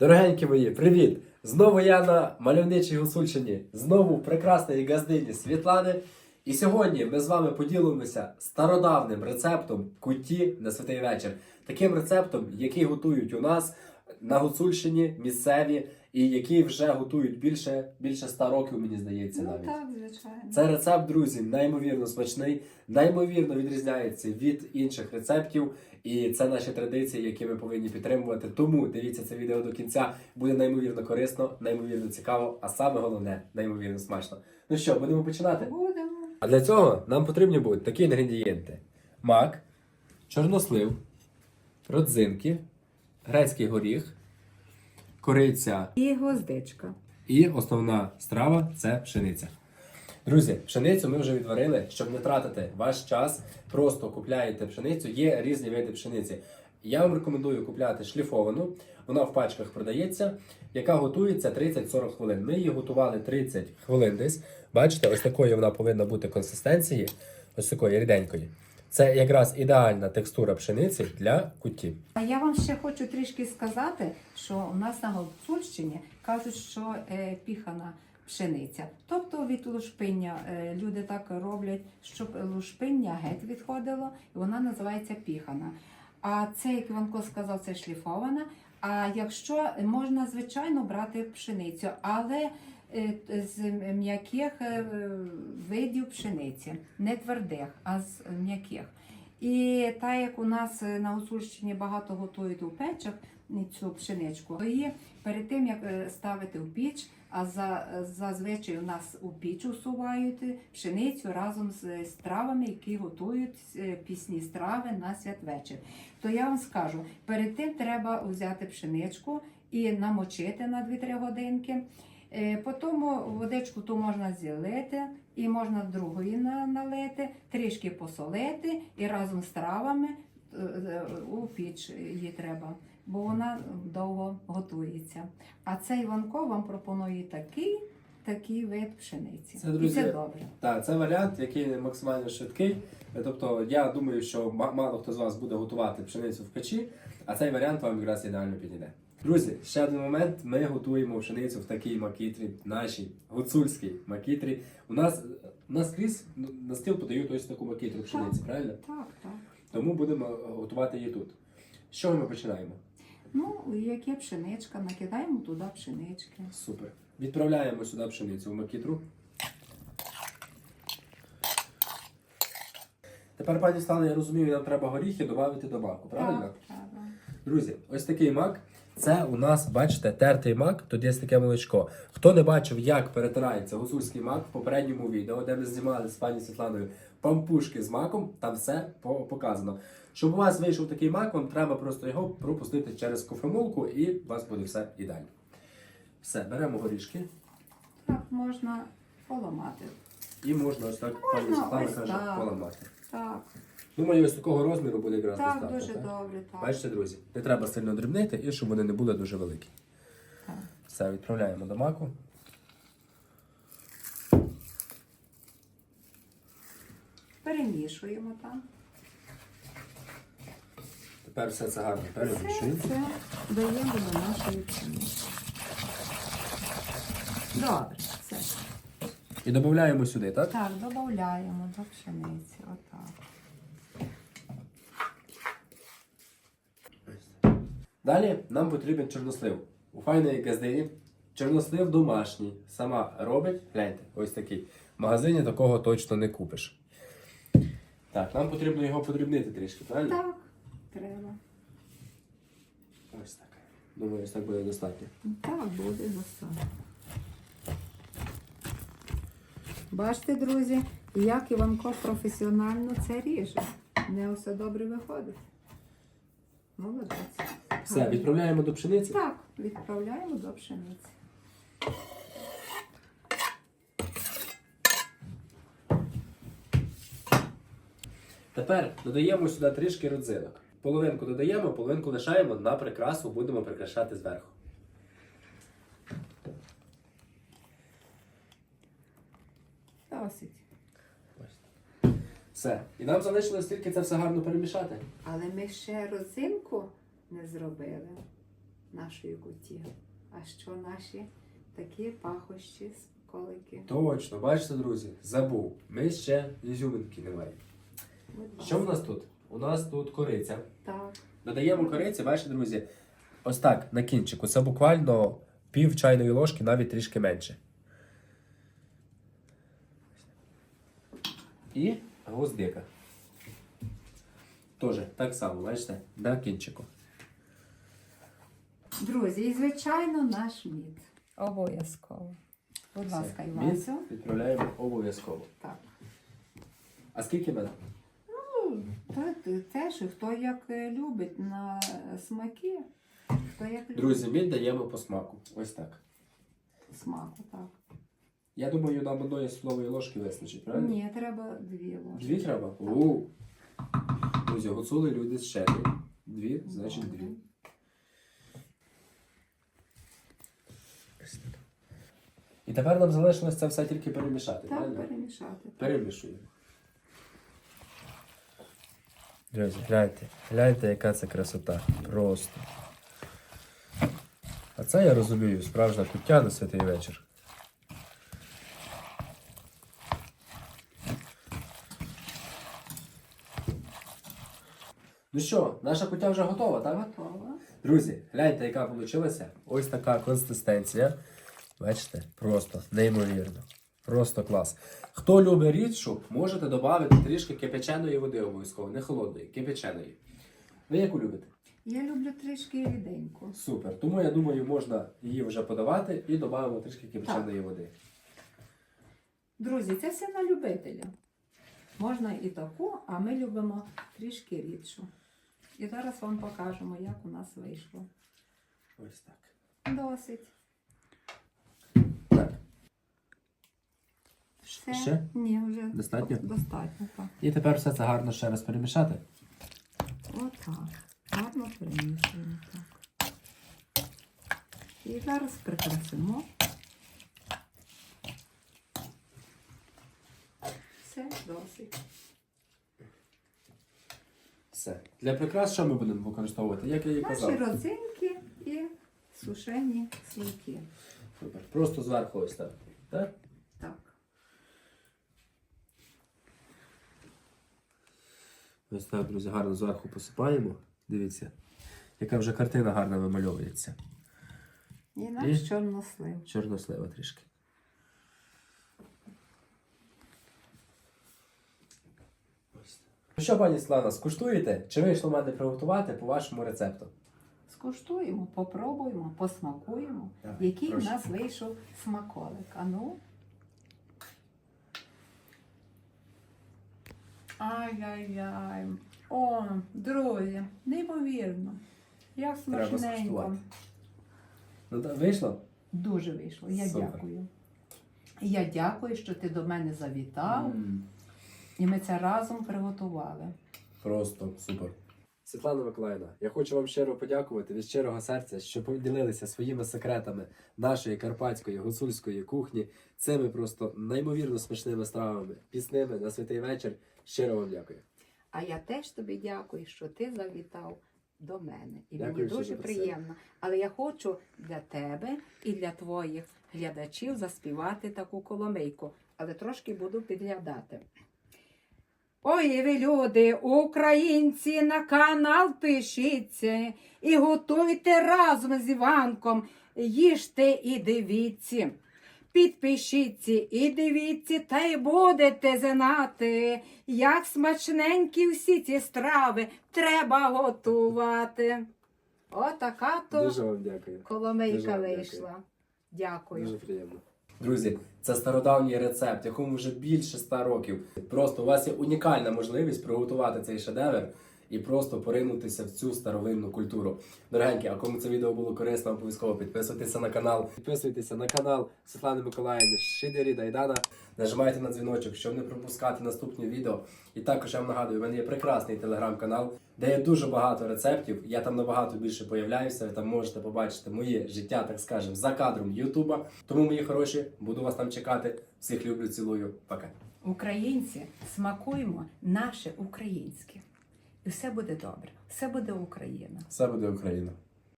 Дорогенькі мої, привіт! Знову я на мальовничій Гусульщині, знову в прекрасної газдині Світлани. І сьогодні ми з вами поділимося стародавним рецептом куті на святий вечір. Таким рецептом, який готують у нас на Гуцульщині місцеві, і який вже готують більше, більше ста років, мені здається, Ну навіть. так, звичайно. Це рецепт, друзі, неймовірно смачний, неймовірно відрізняється від інших рецептів. І це наші традиції, які ми повинні підтримувати. Тому дивіться це відео до кінця. Буде неймовірно корисно, неймовірно цікаво, а саме головне, неймовірно смачно. Ну що, будемо починати? Будемо. А для цього нам потрібні будуть такі інгредієнти: мак, чорнослив, родзинки, грецький горіх, кориця І гвоздичка. і основна страва це пшениця. Друзі, пшеницю ми вже відварили, щоб не тратити ваш час. Просто купляєте пшеницю. Є різні види пшениці. Я вам рекомендую купляти шліфовану. Вона в пачках продається, яка готується 30-40 хвилин. Ми її готували 30 хвилин десь. Бачите, ось такої вона повинна бути консистенції, ось такої ріденької. Це якраз ідеальна текстура пшениці для куті. А я вам ще хочу трішки сказати, що у нас на Гуцульщині кажуть, що е, піхана пшениця. Тобто від лушпиння е, люди так роблять, щоб лушпиння геть відходило, і вона називається піхана. А це, як Іванко сказав, це шліфована. А якщо можна, звичайно, брати пшеницю, але е, з м'яких е, видів пшениці, не твердих, а з м'яких. І так як у нас е, на Гуцульщині багато готують у печах цю пшеничку, то її перед тим як е, ставити в піч, а за, зазвичай у нас у піч усувають пшеницю разом з стравами, які готують е, пісні страви на святвечір. То я вам скажу, перед тим треба взяти пшеничку і намочити на 2-3 годинки. Е, Потім водичку ту можна зілити і можна другої налити, трішки посолити і разом з травами е, е, у піч її треба, бо вона довго готується. А цей Іванко вам пропонує такий, такий вид пшениці. Це, друзі, і це добре. Так, це варіант, який максимально швидкий. Тобто, я думаю, що мало хто з вас буде готувати пшеницю в печі, а цей варіант вам якраз ідеально підійде. Друзі, ще один момент. Ми готуємо пшеницю в такій макітрі, нашій гуцульській макітрі. У нас у нас скрізь на стіл подають ось таку макітру пшениці, правильно? Так, так. Тому будемо готувати її тут. З чого ми починаємо? Ну, як є пшеничка, накидаємо туди пшенички. Супер. Відправляємо сюди пшеницю в макітру. Тепер, пані Стане, я розумію, нам треба горіхи додати до маку, правильно? Так, треба. Друзі, ось такий мак. Це у нас, бачите, тертий мак, тут є таке молочко. Хто не бачив, як перетирається гусульський мак в попередньому відео, де ми знімали з пані Світланою пампушки з маком, там все показано. Щоб у вас вийшов такий мак, вам треба просто його пропустити через кофемолку і у вас буде все ідеально. Все, беремо горішки Так, можна поламати. і можна ось так, пані Світлана каже, поламати. Так, Думаю, ось такого розміру буде якраз так, достатньо. дуже так? добре. Так. Бачите, друзі, не треба сильно дрібнити і щоб вони не були дуже великі. Так. Все, відправляємо до маку. Перемішуємо там. Тепер все це гарно Все перемішуємо. це даємо до нашої пшениці. Добре, все. І додаємо сюди, так? Так, додаємо до пшениці. Отак. Далі нам потрібен чорнослив. У файної газдині чорнослив домашній. Сама робить, гляньте, ось такий. В магазині такого точно не купиш. Так, нам потрібно його подрібнити трішки, правильно? Так, треба. Ось так. Думаю, ось так буде достатньо. Так, буде достатньо. Бачите, друзі, як Іванко професіонально це ріже. Не все добре виходить. Молодець. Все, Гарно. відправляємо до пшениці. Так, відправляємо до пшениці. Тепер додаємо сюди трішки родзинок. Половинку додаємо, половинку лишаємо на прикрасу, будемо прикрашати зверху. Досить. Все. І нам залишилось тільки це все гарно перемішати. Але ми ще розинку не зробили. нашої куті. А що наші такі пахощі, колики? Точно, бачите, друзі, забув. Ми ще ізюминки не маємо. Що в нас тут? У нас тут кориця. Так. Додаємо кориці, бачите, друзі, ось так, на кінчику. Це буквально пів чайної ложки, навіть трішки менше. І гвоздика. Тоже так само, бачите, на кінчику. Друзі, і звичайно наш мід. Обов'язково. Будь ласка. Мід відправляємо обов'язково. Так. А скільки мене? Ну, та- теж хто як е, любить на смаки, хто як любить Друзі, мід даємо по смаку. Ось так. смаку, так. Я думаю, нам одної столової ложки вистачить, правильно? Ні, треба дві ложки. Дві треба? У. Друзі, гуцули люди з щедрі. Дві, значить дві. І тепер нам залишилось це все тільки перемішати, Так, правильно? перемішати. Перемішуємо. Друзі, гляньте, гляньте, яка це красота. Просто. А це я розумію, справжня куття на святий вечір. Ну що, наша куття вже готова, так? Готово. Друзі, гляньте, яка вийшла. Ось така консистенція. Бачите, просто неймовірно. Просто клас. Хто любить рідшу, можете додати трішки кипяченої води обов'язково, не холодної, кипяченої. Ви яку любите? Я люблю трішки ріденьку. Супер. Тому я думаю, можна її вже подавати і додамо трішки кипяченої води. Друзі, це все на любителя. Можна і таку, а ми любимо трішки рідшу. І зараз вам покажемо, як у нас вийшло. Ось так. Досить. Так. Все? Ще? Ні, вже Достатньо? Достатньо, так. І тепер все це гарно ще раз перемішати. Отак. Гарно перемішуємо. Так. І зараз прикрасимо. Все, досить. Все. Для прикрас що ми будемо використовувати? Як я і Наші казав. родзинки і сушені сливки. Супер. Просто зверху ось так. Так? Так. Ось так, друзі, гарно зверху посипаємо. Дивіться, яка вже картина гарно вимальовується. І І? наш чорнослив. Чорнослива трішки. Ось так. Ну що, пані Слана, скуштуєте? Чи вийшло в мене приготувати по вашому рецепту? Скуштуємо, попробуємо, посмакуємо, Так, який прошу. в нас вийшов смаколик. А ну. Ай-яй-яй. О, друзі, неймовірно. Як Треба смачненько. скуштувати. Ну так, вийшло? Дуже вийшло. Я Супер. дякую. Я дякую, що ти до мене завітав, М, і ми це разом приготували. Просто супер. Світлана Миколаївна, я хочу вам щиро подякувати від щирого серця, що поділилися своїми секретами нашої карпатської гуцульської кухні, цими просто неймовірно смачними стравами, пісними на святий вечір. Щиро вам дякую. А я теж тобі дякую, що ти завітав до мене. І Дякую, мені дуже приємно. Але я хочу для тебе і для твоїх глядачів заспівати таку коломийку, але трошки буду підглядати. Ой, ви люди, українці, на канал пишіться і готуйте разом з Іванком, їжте і дивіться. Підпишіться і дивіться, та й будете знати, як смачненькі всі ці страви треба готувати. Отака то Дуже вам дякую. Дуже вийшла. Дякую. Дуже приємно. Друзі, це стародавній рецепт, якому вже більше ста років. Просто у вас є унікальна можливість приготувати цей шедевр і просто поринутися в цю старовинну культуру. Дорогенькі, а кому це відео було корисно, обов'язково підписуйтеся на канал. Підписуйтеся на канал Світлани Миколаївни, Шидері Дайдана. Нажимайте на дзвіночок, щоб не пропускати наступні відео. І також я вам нагадую, у мене є прекрасний телеграм-канал, де є дуже багато рецептів. Я там набагато більше появляюся. Ви там можете побачити моє життя, так скажемо, за кадром Ютуба. Тому, мої хороші, буду вас там чекати. Всіх люблю, цілую. Пока. Українці, смакуємо наше українське. І все буде добре, все буде Україна. Все буде Україна.